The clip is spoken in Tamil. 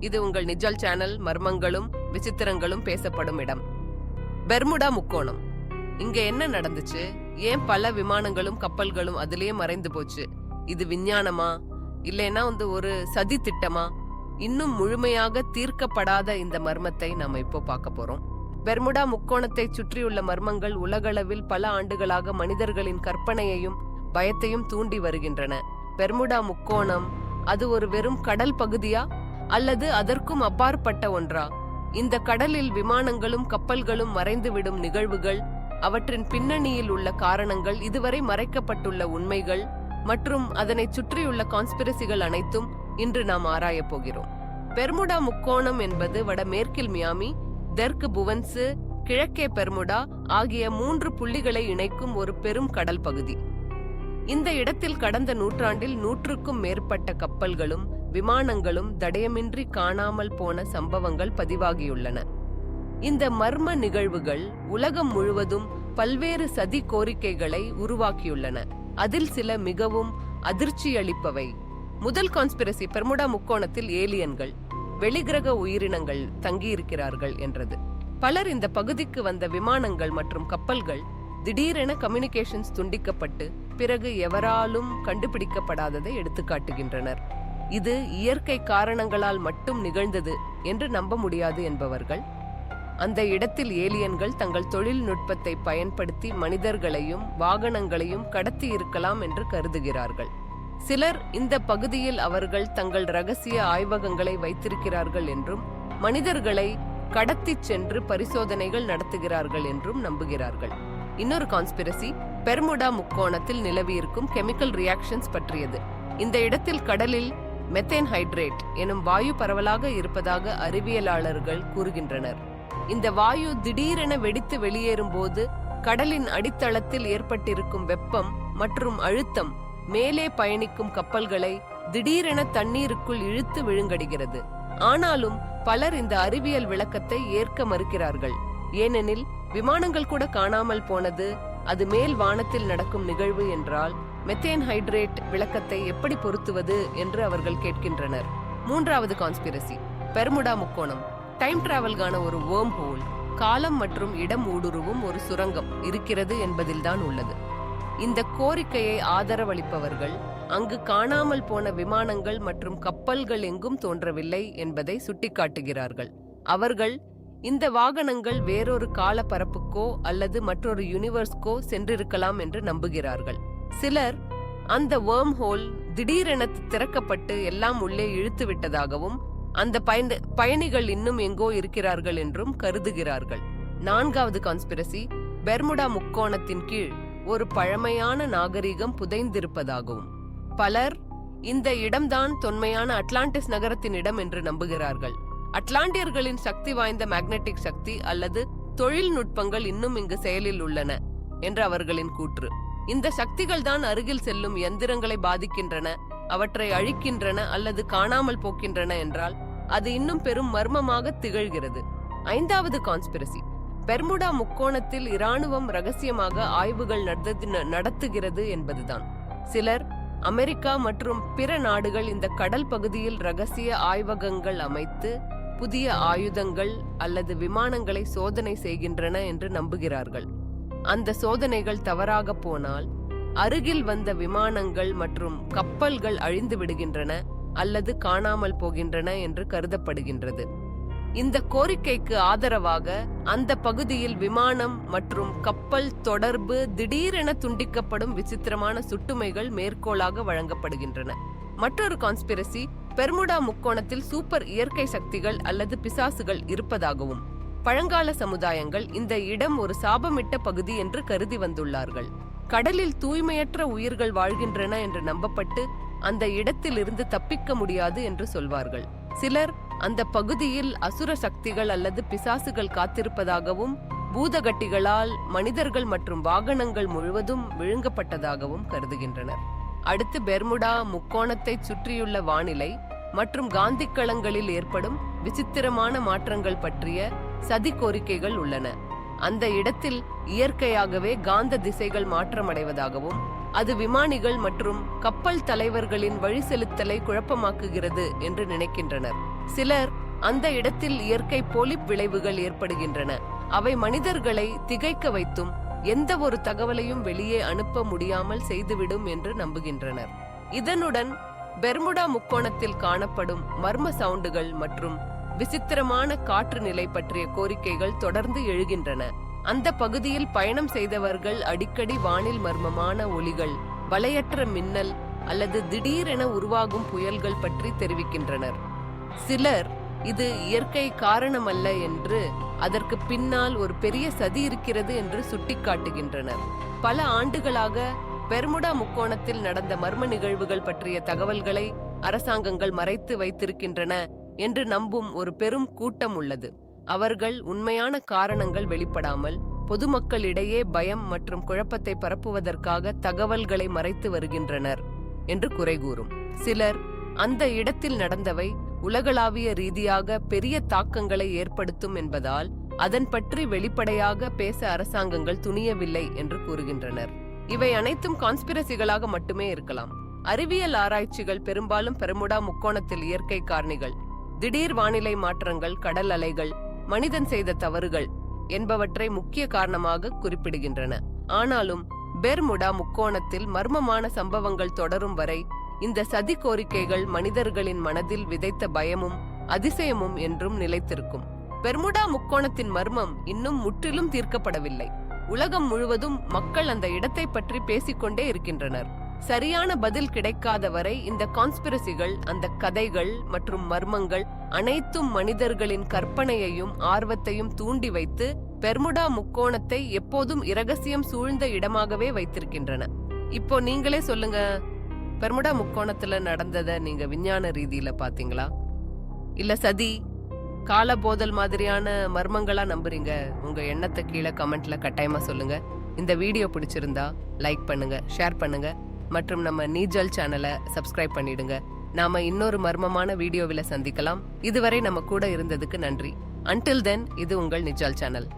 இது உங்கள் நிஜல் சேனல் மர்மங்களும் விசித்திரங்களும் பேசப்படும் இடம். பெர்முடா முக்கோணம். இங்க என்ன நடந்துச்சு? ஏன் பல விமானங்களும் கப்பல்களும் அதிலேயே மறைந்து போச்சு? இது விஞ்ஞானமா? இல்லைன்னா வந்து ஒரு சதி திட்டமா? இன்னும் முழுமையாக தீர்க்கப்படாத இந்த மர்மத்தை நாம இப்போ பார்க்க போறோம். பெர்முடா முக்கோணத்தை சுற்றியுள்ள மர்மங்கள் உலகளவில் பல ஆண்டுகளாக மனிதர்களின் கற்பனையையும் பயத்தையும் தூண்டி வருகின்றன. பெர்முடா முக்கோணம் அது ஒரு வெறும் கடல் பகுதியா? அல்லது அதற்கும் அப்பாற்பட்ட ஒன்றா? இந்த கடலில் விமானங்களும் கப்பல்களும் மறைந்துவிடும் நிகழ்வுகள் அவற்றின் பின்னணியில் உள்ள காரணங்கள் இதுவரை மறைக்கப்பட்டுள்ள உண்மைகள் மற்றும் அதனை சுற்றியுள்ள கான்ஸ்பிரசிகள் அனைத்தும் இன்று நாம் ஆராயப் போகிறோம். பெர்முடா முக்கோணம் என்பது வடமேற்கில் மியாமி தெற்கு புவன்சு கிழக்கே பெர்முடா ஆகிய மூன்று புள்ளிகளை இணைக்கும் ஒரு பெரும் கடல் பகுதி. இந்த இடத்தில் கடந்த நூற்றாண்டில் நூற்றுக்கும் மேற்பட்ட கப்பல்களும் விமானங்களும் தடயமின்றி காணாமல் போன சம்பவங்கள் பதிவாகியுள்ளன. இந்த மர்ம நிகழ்வுகள் உலகம் முழுவதும் பல்வேறு சதி கோரிக்கைகளை உருவாக்கியுள்ளன. அதில் சில மிகவும் அதிர்ச்சியளிப்பவை. முதல் கான்ஸ்பிரசி பெர்முடா முக்கோணத்தில் ஏலியன்கள் வெளிகிரக உயிரினங்கள் தங்கியிருக்கிறார்கள் என்றது. பலர் இந்த பகுதிக்கு வந்த விமானங்கள் மற்றும் கப்பல்கள் திடீரென கம்யூனிகேஷன்ஸ் துண்டிக்கப்பட்டு பிறகு எவராலும் கண்டுபிடிக்கப்படாததை எடுத்துக்காட்டுகின்றனர். இது இயற்கை காரணங்களால் மட்டும் நிகழ்ந்தது என்று நம்ப முடியாது என்பவர்கள். அந்த இடத்தில் ஏலியன்கள் தங்கள் தொழில்நுட்பத்தை பயன்படுத்தி மனிதர்களையும் வாகனங்களையும் கடத்தி இருக்கலாம் என்று கருதுகிறார்கள். சிலர் இந்த பகுதியில் அவர்கள் தங்கள் ரகசிய ஆய்வகங்களை வைத்திருக்கிறார்கள் என்றும் மனிதர்களை கடத்திச் சென்று பரிசோதனைகள் நடத்துகிறார்கள் என்றும் நம்புகிறார்கள். இன்னொரு கான்ஸ்பிரசி பெர்முடா முக்கோணத்தில் நிலவியிருக்கும் கெமிக்கல் ரியாக்ஷன்ஸ் பற்றியது. இந்த இடத்தில் கடலில் மெத்தேன் ஹைட்ரேட் எனும் வாயு பரவலாக இருப்பதாக அறிவியலாளர்கள் கூறுகின்றனர். இந்த வாயு திடீரென வெடித்து வெளியேறும் போது கடலின் அடித்தளத்தில் ஏற்பட்டிருக்கும் வெப்பம் மற்றும் அழுத்தம் மேலே பயணிக்கும் கப்பல்களை திடீரென தண்ணீருக்குள் இழுத்து விழுங்கடிகிறது. ஆனாலும் பலர் இந்த அறிவியல் விளக்கத்தை ஏற்க மறுக்கிறார்கள். ஏனெனில் விமானங்கள் கூட காணாமல் போனது அது மேல் வானத்தில் நடக்கும் நிகழ்வு என்றால் மெத்தேன் ஹைட்ரேட் விளக்கத்தை எப்படி பொருத்துவது என்று அவர்கள் கேட்கின்றனர். மூன்றாவது கான்ஸ்பிரசி பெர்முடா முக்கோணம். டைம் டிராவல்கான ஒரு வேர்ம் ஹோல் காலம் மற்றும் இடம் ஊடுருவும் ஒரு சுரங்கம் இருக்கிறது என்பதில்தான் உள்ளது. இந்த கோரிக்கையை ஆதரவளிப்பவர்கள் அங்கு காணாமல் போன விமானங்கள் மற்றும் கப்பல்கள் எங்கும் தோன்றவில்லை என்பதை சுட்டிக்காட்டுகிறார்கள். அவர்கள் இந்த வாகனங்கள் வேறொரு கால பரப்புக்கோ அல்லது மற்றொரு யூனிவர்ஸ்க்கோ சென்றிருக்கலாம் என்று நம்புகிறார்கள். சிலர் அந்த வேர்ம் ஹோல் திடீரென திறக்கப்பட்டு எல்லாம் உள்ளே இழுத்து விட்டதாகவும் அந்த பயண பயணிகள் இன்னும் எங்கோ இருக்கிறார்கள் என்றும் கருதுகிறார்கள். நான்காவது கான்ஸ்பிரசி பெர்முடா முக்கோணத்தின் கீழ் ஒரு பழமையான நாகரிகம் புதைந்திருப்பதாகவும் பலர் இந்த இடம்தான் தொன்மையான அட்லாண்டிஸ் நகரத்தின் இடம் என்று நம்புகிறார்கள். அட்லாண்டியர்களின் சக்தி வாய்ந்த மேக்னெட்டிக் சக்தி அல்லது தொழில்நுட்பங்கள் இன்னும் இங்கு செயலில் உள்ளன என்று அவர்களின் கூற்று. இந்த சக்திகள் தான் அருகில் செல்லும் எந்திரங்களை பாதிக்கின்றன அவற்றை அழிக்கின்றன அல்லது காணாமல் போக்கின்றன என்றால் அது இன்னும் பெரும் மர்மமாக திகழ்கிறது. ஐந்தாவது கான்ஸ்பிரசி பெர்முடா முக்கோணத்தில் இராணுவம் ரகசியமாக ஆய்வுகள் நடத்து- நடத்துகிறது என்பதுதான். சிலர் அமெரிக்கா மற்றும் பிற நாடுகள் இந்த கடல் பகுதியில் ரகசிய ஆய்வகங்கள் அமைத்து புதிய ஆயுதங்கள் அல்லது விமானங்களை சோதனை செய்கின்றன என்று நம்புகிறார்கள். அந்த சோதனைகள் தவறாக போனால் அருகில் வந்த விமானங்கள் மற்றும் கப்பல்கள் அழிந்து விடுகின்றன அல்லது காணாமல் போகின்றன என்று கருதப்படுகின்றது. இந்த கோரிக்கைக்கு ஆதரவாக அந்த பகுதியில் விமானம் மற்றும் கப்பல் தொடர்பு திடீரென துண்டிக்கப்படும் விசித்திரமான சுட்டுமைகள் மேற்கோளாக வழங்கப்படுகின்றன. மற்றொரு கான்ஸ்பிரசி பெர்முடா முக்கோணத்தில் சூப்பர் இயற்கை சக்திகள் அல்லது பிசாசுகள் இருப்பதாகவும் பழங்கால சமுதாயங்கள் இந்த இடம் ஒரு சாபமிட்ட பகுதி என்று கருதி வந்துள்ளார்கள். கடலில் தூய்மையற்ற உயிர்கள் வாழ்கின்றன என்று நம்பப்பட்டு அந்த இடத்திலிருந்து தப்பிக்க முடியாது என்று சொல்வார்கள். சிலர் அந்த பகுதியில் அசுர சக்திகள் அல்லது பிசாசுகள் காத்திருப்பதாகவும் பூதகட்டிகளால் மனிதர்கள் மற்றும் வாகனங்கள் முழுவதும் விழுங்கப்பட்டதாகவும் கருதுகின்றனர். அடுத்து பெர்முடா முக்கோணத்தை சுற்றியுள்ள வானிலை மற்றும் காந்திக்களங்களில் ஏற்படும் விசித்திரமான மாற்றங்கள் பற்றிய சதி கோரிக்கைகள் உள்ளன. அந்த இடத்தில் இயற்கையாகவே காந்த திசைகள் மாற்றமடைவதாகவும் அது விமானிகள் மற்றும் கப்பல் தலைவர்களின் வழி செலுத்தலை குழப்பமாக்குகிறது என்று நினைக்கின்றனர். சிலர் அந்த இடத்தில் இயற்கை போலிப் விளைவுகள் ஏற்படுகின்றன. அவை மனிதர்களை திகைக்க வைத்தும் எந்த ஒரு தகவலையும் வெளியே அனுப்ப முடியாமல் செய்துவிடும் என்று நம்புகின்றனர். இதனுடன் பெர்முடா முக்கோணத்தில் காணப்படும் மர்ம சவுண்டுகள் மற்றும் விசித்திரமான காற்று நிலை பற்றிய கோரிக்கைகள் தொடர்ந்து எழுகின்றன. அந்த பகுதியில் பயணம் செய்தவர்கள் அடிக்கடி வானில் மர்மமான ஒலிகள் வலையற்ற மின்னல் அல்லது திடீரென உருவாகும் புயல்கள் பற்றி தெரிவிக்கின்றனர். சிலர் இது இயற்கை காரணமல்ல என்று அதற்கு பின்னால் ஒரு பெரிய சதி இருக்கிறது என்று சுட்டிக்காட்டுகின்றனர். பல ஆண்டுகளாக பெர்முடா முக்கோணத்தில் நடந்த மர்ம நிகழ்வுகள் பற்றிய தகவல்களை அரசாங்கங்கள் மறைத்து வைத்திருக்கின்றன. என்று நம்பும் ஒரு பெரும் கூட்டம் உள்ளது. அவர்கள் உண்மையான காரணங்கள் வெளிப்படாமல் பொதுமக்களிடையே பயம் மற்றும் குழப்பத்தை பரப்புவதற்காக தகவல்களை மறைத்து வருகின்றனர் என்று குறை கூறும் சிலர் அந்த இடத்தில் நடந்தவை உலகளாவிய ரீதியாக பெரிய தாக்கங்களை ஏற்படுத்தும் என்பதால் அதன் பற்றி வெளிப்படையாக பேச அரசாங்கங்கள் துணியவில்லை என்று கூறுகின்றனர். இவை அனைத்தும் கான்ஸ்பிரசிகளாக மட்டுமே இருக்கலாம். அறிவியல் ஆராய்ச்சிகள் பெரும்பாலும் பெருமுடா முக்கோணத்தில் இயற்கை காரணிகள் திடீர் வானிலை மாற்றங்கள் கடல் அலைகள் மனிதன் செய்த தவறுகள் என்பவற்றை முக்கிய காரணமாக குறிப்பிடுகின்றன. ஆனாலும் பெர்முடா முக்கோணத்தில் மர்மமான சம்பவங்கள் தொடரும் வரை இந்த சதி கோரிக்கைகள் மனிதர்களின் மனதில் விதைத்த பயமும் அதிசயமும் என்றும் நிலைத்திருக்கும். பெர்முடா முக்கோணத்தின் மர்மம் இன்னும் முற்றிலும் தீர்க்கப்படவில்லை. உலகம் முழுவதும் மக்கள் அந்த இடத்தை பற்றி பேசிக்கொண்டே இருக்கின்றனர். சரியான பதில் கிடைக்காத வரை இந்த கான்ஸ்பிரசிகள் அந்த கதைகள் மற்றும் மர்மங்கள் அனைத்தும் மனிதர்களின் கற்பனையையும் ஆர்வத்தையும் தூண்டி வைத்து பெர்முடா முக்கோணத்தை எப்போதும் இரகசியம் சூழ்ந்த இடமாகவே வைத்திருக்கின்றன. இப்போ நீங்களே சொல்லுங்க பெர்முடா முக்கோணத்துல நடந்தத நீங்க விஞ்ஞான ரீதியில பாத்தீங்களா? இல்ல சதி கால போதல் மாதிரியான மர்மங்களா நம்புறீங்க? உங்க எண்ணத்தை கீழே கமெண்ட்ல கட்டாயமா சொல்லுங்க. இந்த வீடியோ பிடிச்சிருந்தா லைக் பண்ணுங்க ஷேர் பண்ணுங்க. மற்றும் நம்ம நீஜல் சேனலை சப்ஸ்கிரைப் பண்ணிடுங்க. நாம இன்னொரு மர்மமான வீடியோவில் சந்திக்கலாம். இதுவரை நம்ம கூட இருந்ததுக்கு நன்றி. அன்டில் தென் இது உங்கள் நிஜால் சேனல்